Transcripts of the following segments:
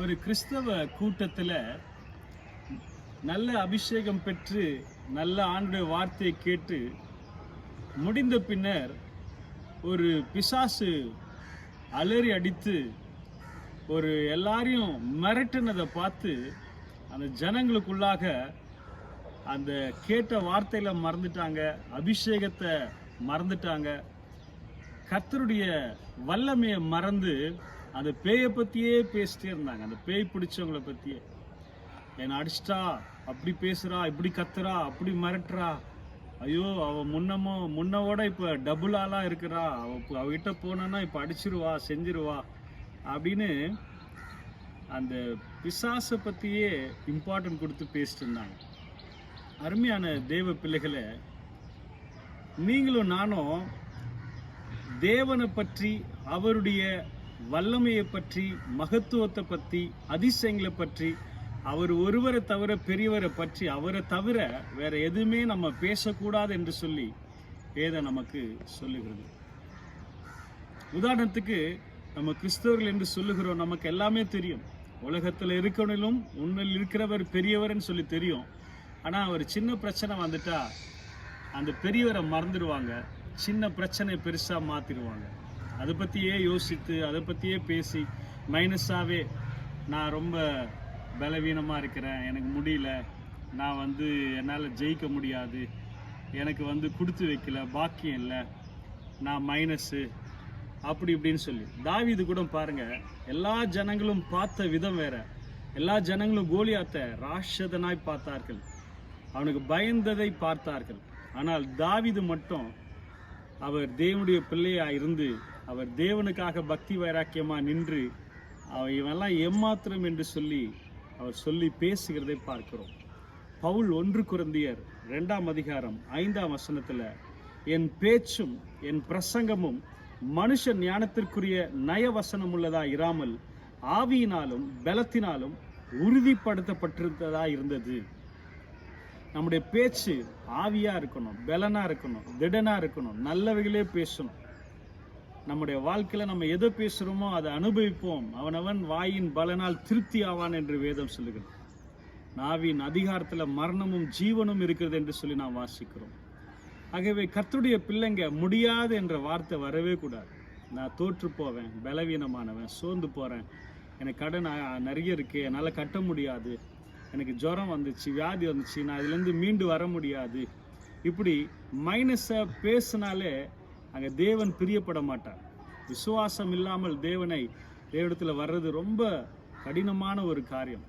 ஒரு கிறிஸ்தவ கூட்டத்தில் நல்ல அபிஷேகம் பெற்று நல்ல ஆண்டுடைய வார்த்தையை கேட்டு முடிந்த பின்னர் ஒரு பிசாசு அலறி அடித்து ஒரு எல்லாரையும் மிரட்டினதை பார்த்து அந்த ஜனங்களுக்குள்ளாக அந்த கேட்ட வார்த்தையில் மறந்துட்டாங்க அபிஷேகத்தை மறந்துட்டாங்க. கர்த்தருடைய வல்லமையை மறந்து அந்த பேயை பற்றியே பேசிட்டே இருந்தாங்க. அந்த பேய் பிடிச்சவங்கள பற்றியே என்னை அடிச்சிட்டா அப்படி பேசுகிறா இப்படி கத்துறா அப்படி மிரட்டுறா. ஐயோ அவள் முன்னமோ முன்னவோட இப்போ டபுள் ஆளாக இருக்கிறா. அவள் அவகிட்ட போனேன்னா இப்போ அடிச்சிருவா செஞ்சிருவா அப்படின்னு அந்த பிசாசை பற்றியே இம்பார்ட்டன்ட் கொடுத்து பேசிட்டு இருந்தாங்க. அருமையான தெய்வ பிள்ளைகளை நீங்களும் நானும் தேவனை பற்றி அவருடைய வல்லமையை பற்றி மகத்துவத்தை பற்றி அதிசயங்களை பற்றி அவர் ஒருவரை தவிர பெரியவரை பற்றி அவரை தவிர வேற எதுவுமே நம்ம பேசக்கூடாது என்று சொல்லி வேதம் நமக்கு சொல்லுகிறது. உதாரணத்துக்கு நம்ம கிறிஸ்தவர்கள் என்று சொல்லுகிறோம் நமக்கு எல்லாமே தெரியும். உலகத்தில் இருக்கவனிலும் உண்மையில் இருக்கிறவர் பெரியவர்னு சொல்லி தெரியும். ஆனால் ஒரு சின்ன பிரச்சனை வந்துட்டா அந்த பெரியவரை மறந்துடுவாங்க. சின்ன பிரச்சனை பெருசாக மாற்றிடுவாங்க அதை பற்றியே யோசித்து அதை பற்றியே பேசி மைனஸாகவே நான் ரொம்ப பலவீனமாக இருக்கிறேன். எனக்கு முடியல. நான் வந்து என்னால் ஜெயிக்க முடியாது. எனக்கு வந்து கொடுத்து வைக்கல. பாக்கியம் இல்லை. நான் மைனஸு அப்படி இப்படின்னு சொல்லி. தாவிது கூட பாருங்கள் எல்லா ஜனங்களும் பார்த்த விதம் வேற. எல்லா ஜனங்களும் கோலியாத்த ராஷதனாய் பார்த்தார்கள். அவனுக்கு பயந்ததை பார்த்தார்கள். ஆனால் தாவிது மட்டும் அவர் தேவனுடைய பிள்ளையாக இருந்து அவர் தேவனுக்காக பக்தி வைராக்கியமாக நின்று அவன் இவெல்லாம் ஏமாத்திரம் என்று சொல்லி அவர் சொல்லி பேசுகிறதை பார்க்கிறோம். பவுல் ஒன்று குருந்தியர் ரெண்டாம் அதிகாரம் ஐந்தாம் வசனத்தில் என் பேச்சும் என் பிரசங்கமும் மனுஷ ஞானத்திற்குரிய நயவசனம் உள்ளதா இராமல் ஆவியினாலும் பலத்தினாலும் உறுதிப்படுத்தப்பட்டிருந்ததா இருந்தது. நம்முடைய பேச்சு ஆவியாக இருக்கணும் பலனாக இருக்கணும் திடனாக இருக்கணும் நல்லவைகளே பேசணும். நம்முடைய வாழ்க்கையில் நம்ம எதை பேசுகிறோமோ அதை அனுபவிப்போம். அவனவன் வாயின் பலனால் திருப்தி ஆவான் என்று வேதம் சொல்லுகிறது. நாவின் அதிகாரத்தில் மரணமும் ஜீவனும் இருக்கிறது என்று சொல்லி நாம் வாசிக்கிறோம். ஆகவே கர்த்தருடைய பிள்ளைங்க முடியாது என்ற வார்த்தை வரவே கூடாது. நான் தோற்று போவேன் பலவீனமானவன் சோர்ந்து போகிறேன் எனக்கு கடன் நிறைய இருக்குது என்னால் கட்ட முடியாது. எனக்கு ஜுரம் வந்துச்சு வியாதி வந்துச்சு நான் இதுலேருந்து மீண்டு வர முடியாது. இப்படி மைனஸை பேசினாலே அங்கே தேவன் பிரியப்பட மாட்டார். விசுவாசம் இல்லாமல் தேவனை தேவடத்தில் வர்றது ரொம்ப கடினமான ஒரு காரியம்.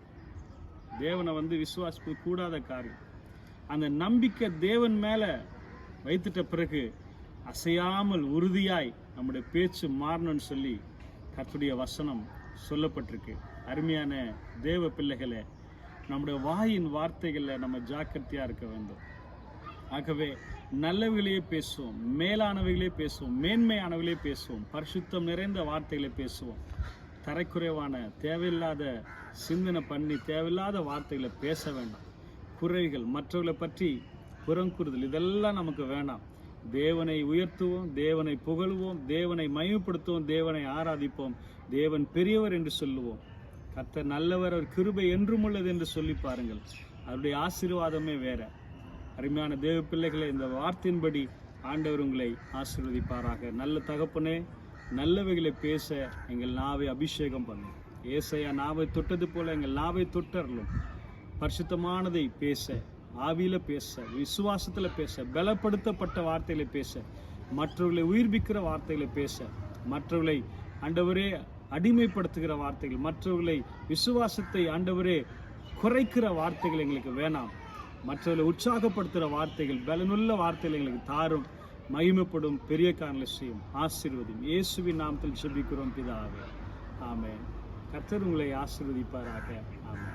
தேவனை வந்து விசுவாசிப்பு கூடாத காரியம். அந்த நம்பிக்கை தேவன் மேலே வைத்துட்ட பிறகு அசையாமல் உறுதியாய் நம்முடைய பேச்சு மாறணும்னு சொல்லி கத்துடைய வசனம் சொல்லப்பட்டிருக்கு. அருமையான தேவ பிள்ளைகளை நம்முடைய வாயின் வார்த்தைகளில் நம்ம ஜாக்கிரதையாக இருக்க வேண்டும். ஆகவே நல்லவைகளையே பேசுவோம் மேலானவைகளே பேசுவோம் மேன்மையானவைகளே பேசுவோம் பரிசுத்தம் நிறைந்த வார்த்தைகளை பேசுவோம். தரைக்குறைவான தேவையில்லாத சிந்தனை பண்ணி தேவையில்லாத வார்த்தைகளை பேச வேண்டாம். குறைகள் மற்றவர்களை பற்றி புறங்குறுதல் இதெல்லாம் நமக்கு வேண்டாம் தேவனை உயர்த்துவோம் தேவனை புகழ்வோம் தேவனை மயப்படுத்துவோம் தேவனை ஆராதிப்போம் தேவன் பெரியவர் என்று சொல்லுவோம். கத்த நல்லவர் அவர் கிருபை என்றும் உள்ளது என்று சொல்லி பாருங்கள். அவருடைய ஆசீர்வாதமே வேற. அருமையான தேவ பிள்ளைகளை இந்த வார்த்தையின்படி ஆண்டவர் உங்களை ஆசீர்வதிப்பாராக. நல்ல தகப்பனே நல்லவைகளை பேச எங்கள் நாவை அபிஷேகம் பண்ணும் ஏசையா நாவை தொட்டது போல எங்கள் நாவை தொட்டரலும் பரிசுத்தமானதை பேச ஆவியில் பேச விசுவாசத்தில் பேச பலப்படுத்தப்பட்ட வார்த்தைகளை பேச மற்றவர்களை உயிர்ப்பிக்கிற வார்த்தைகளை பேச மற்றவர்களை ஆண்டவரே அடிமைப்படுத்துகிற வார்த்தைகள் மற்றவர்களை விசுவாசத்தை ஆண்டவரே குறைக்கிற வார்த்தைகள் எங்களுக்கு வேணாம். மற்றவர்களை உற்சாகப்படுத்துகிற வார்த்தைகள் பலனுள்ள வார்த்தைகள் எங்களுக்கு தாரும் மகிமைப்படும் பெரிய காரணம் செய்யும் ஆசீர்வதியும். இயேசுவின் நாமத்தில் செபிக்கிறோம் பிதாவே. ஆமே கர்த்தர் உங்களை ஆசீர்வதிப்பாராக. ஆமே